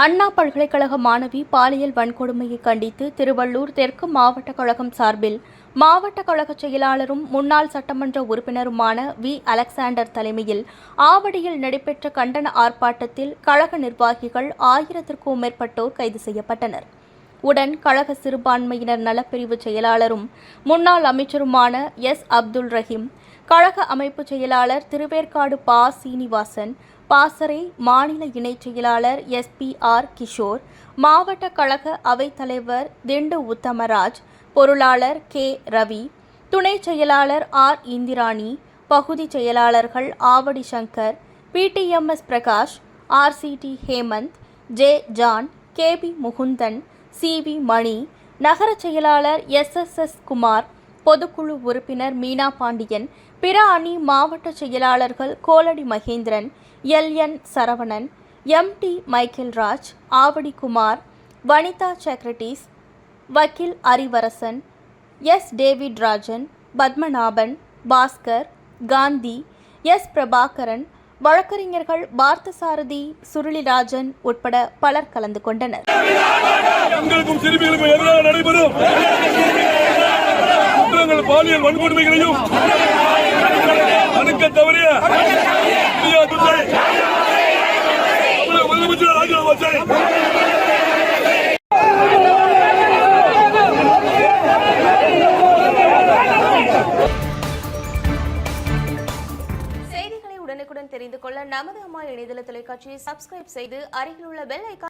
அண்ணா பல்கலைக்கழக மாணவி பாலியல் வன்கொடுமையை கண்டித்து திருவள்ளூர் தெற்கு மாவட்ட கழகம் சார்பில் மாவட்ட கழக செயலாளரும் முன்னாள் சட்டமன்ற உறுப்பினருமான வி. அலெக்சாண்டர் தலைமையில் ஆவடியில் நடைபெற்ற கண்டன ஆர்ப்பாட்டத்தில் கழக நிர்வாகிகள் ஆயிரத்திற்கும் மேற்பட்டோர் கைது செய்யப்பட்டனர். உடன் கழக சிறுபான்மையினர் நலப்பிரிவு செயலாளரும் முன்னாள் அமைச்சருமான எஸ். அப்துல் ரஹீம் கழக அமைப்பு செயலாளர் திருவேற்காடு பா. சீனிவாசன் பாசறை மாநில இணைச் செயலாளர் எஸ். பி. ஆர். கிஷோர் மாவட்ட கழக அவைத்தலைவர் திண்டு உத்தமராஜ் பொருளாளர் கே. ரவி துணை செயலாளர் ஆர். இந்திராணி பகுதி செயலாளர்கள் Avadi Sankar PDMS Prakash RCD Hemant J. John KP Mukundan CV Mani நகர செயலாளர் எஸ். எஸ். எஸ். குமார் பொதுக்குழு உறுப்பினர் மீனா பாண்டியன் பிற அணி மாவட்ட செயலாளர்கள் Koladi Mahendran L. N. Saravanan M. D. Michael Raj Avadi Kumar Vanitha secretaries வக்கீல் Arivarasan S. David Rajan Padmanabhan Bhaskar Gandhi S. Prabhakaran வழக்கறிஞர்கள் பார்த்தசாரதி சுருளிராஜன் உட்பட பலர் கலந்து கொண்டனர். பாலியல் வன்கொடுமைகளையும் தடுக்க தவறிய இந்திய அரசை முதலமைச்சர் ராஜினாமா செய்ய. உடனுக்குடன் தெரிந்து கொள்ள நமது அம்மா இணையதள தொலைக்காட்சியை சப்ஸ்கிரைப் செய்து அருகில் உள்ள பெல் ஐக்கான்